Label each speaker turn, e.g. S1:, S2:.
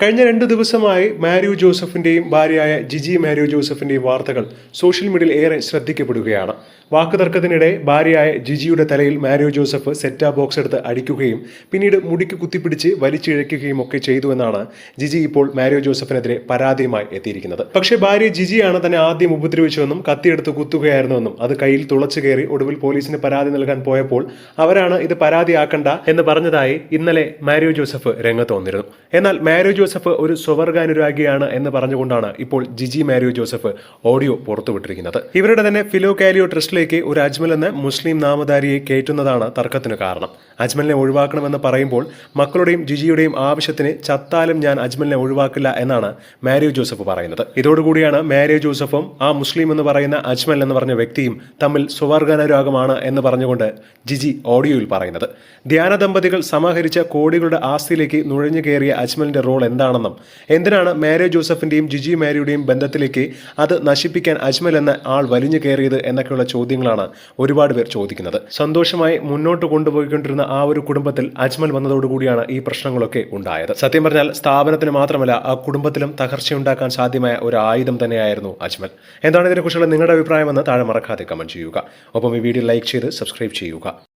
S1: കഴിഞ്ഞ രണ്ട് ദിവസമായി മാരിയു ജോസഫിന്റെയും ഭാര്യയായ ജിജി മാരിയു ജോസഫിന്റെയും വാർത്തകൾ സോഷ്യൽ മീഡിയയിൽ ഏറെ ശ്രദ്ധിക്കപ്പെടുകയാണ്. വാക്കുതർക്കത്തിനിടെ ഭാര്യയായ ജിജിയുടെ തലയിൽ മാരിയു ജോസഫ് സെറ്റാ ബോക്സ് എടുത്ത് അടിക്കുകയും പിന്നീട് മുടിക്ക് കുത്തിപ്പിടിച്ച് വലിച്ചിഴയ്ക്കുകയും ഒക്കെ ചെയ്തുവെന്നാണ് ജിജി ഇപ്പോൾ മാരിയു ജോസഫിനെതിരെ പരാതിയുമായി എത്തിയിരിക്കുന്നത്. പക്ഷേ ഭാര്യ ജിജിയാണ് തന്നെ ആദ്യം ഉപദ്രവിച്ചുവെന്നും കത്തിയെടുത്ത് കുത്തുകയായിരുന്നുവെന്നും അത് കയ്യിൽ തുളച്ചു കയറി ഒടുവിൽ പോലീസിന് പരാതി നൽകാൻ പോയപ്പോൾ അവരാണ് ഇത് പരാതിയാക്കണ്ട എന്ന് പറഞ്ഞതായി ഇന്നലെ മാരിയു ജോസഫ് രംഗത്ത് വന്നിരുന്നു. എന്നാൽ മാത്യു ജോസഫ് ഒരു സ്വവർഗാനുരാഗിയാണ് എന്ന് പറഞ്ഞുകൊണ്ടാണ് ഇപ്പോൾ ജിജി മാരിയോ ജോസഫ് ഓഡിയോ പുറത്തുവിട്ടിരിക്കുന്നത്. ഇവരുടെ തന്നെ ഫിലോ കാലിയോ ട്രസ്റ്റിലേക്ക് ഒരു അജ്മൽ എന്ന മുസ്ലിം നാമധാരിയെ കയറ്റുന്നതാണ് തർക്കത്തിന് കാരണം. അജ്മലിനെ ഒഴിവാക്കണമെന്ന് പറയുമ്പോൾ മക്കളുടെയും ജിജിയുടെയും ആവശ്യത്തിന് ചത്താലും ഞാൻ അജ്മലിനെ ഒഴിവാക്കില്ല എന്നാണ് മാരിയോ ജോസഫ് പറയുന്നത്. ഇതോടുകൂടിയാണ് മാരിയോ ജോസഫും ആ മുസ്ലിം എന്ന് പറയുന്ന അജ്മൽ എന്ന് പറഞ്ഞ വ്യക്തിയും തമ്മിൽ സ്വവർഗാനുരാഗമാണ് എന്ന് പറഞ്ഞുകൊണ്ട് ജിജി ഓഡിയോയിൽ പറയുന്നത്. ധ്യാന ദമ്പതികൾ സമാഹരിച്ച കോടികളുടെ ആസ്തിയിലേക്ക് നുഴഞ്ഞു കയറിയ അജ്മലിന്റെ റോൾ എന്താണെന്നും. എന്തിനാണ് മാരി ജോസഫിന്റെയും ജിജി മാരിയുടെയും ബന്ധത്തിലേക്ക് അത് നശിപ്പിക്കാൻ അജ്മൽ എന്ന ആൾ വലിഞ്ഞു കയറിയത് എന്നൊക്കെയുള്ള ചോദ്യങ്ങളാണ് ഒരുപാട് പേർ ചോദിക്കുന്നത്. സന്തോഷമായി മുന്നോട്ട് കൊണ്ടുപോയിക്കൊണ്ടിരുന്ന ആ ഒരു കുടുംബത്തിൽ അജ്മൽ വന്നതോടുകൂടിയാണ് ഈ പ്രശ്നങ്ങളൊക്കെ ഉണ്ടായത്. സത്യം പറഞ്ഞാൽ സ്ഥാപനത്തിന് മാത്രമല്ല ആ കുടുംബത്തിലും തകർച്ചയുണ്ടാക്കാൻ സാധ്യമായ ഒരു ആയുധം തന്നെയായിരുന്നു അജ്മൽ. എന്താണ് ഇതിനെക്കുറിച്ചുള്ള നിങ്ങളുടെ അഭിപ്രായമെന്ന് താഴെ മറക്കാതെ കമന്റ് ചെയ്യുക. ഒപ്പം ഈ വീഡിയോ ലൈക്ക് ചെയ്ത് സബ്സ്ക്രൈബ് ചെയ്യുക.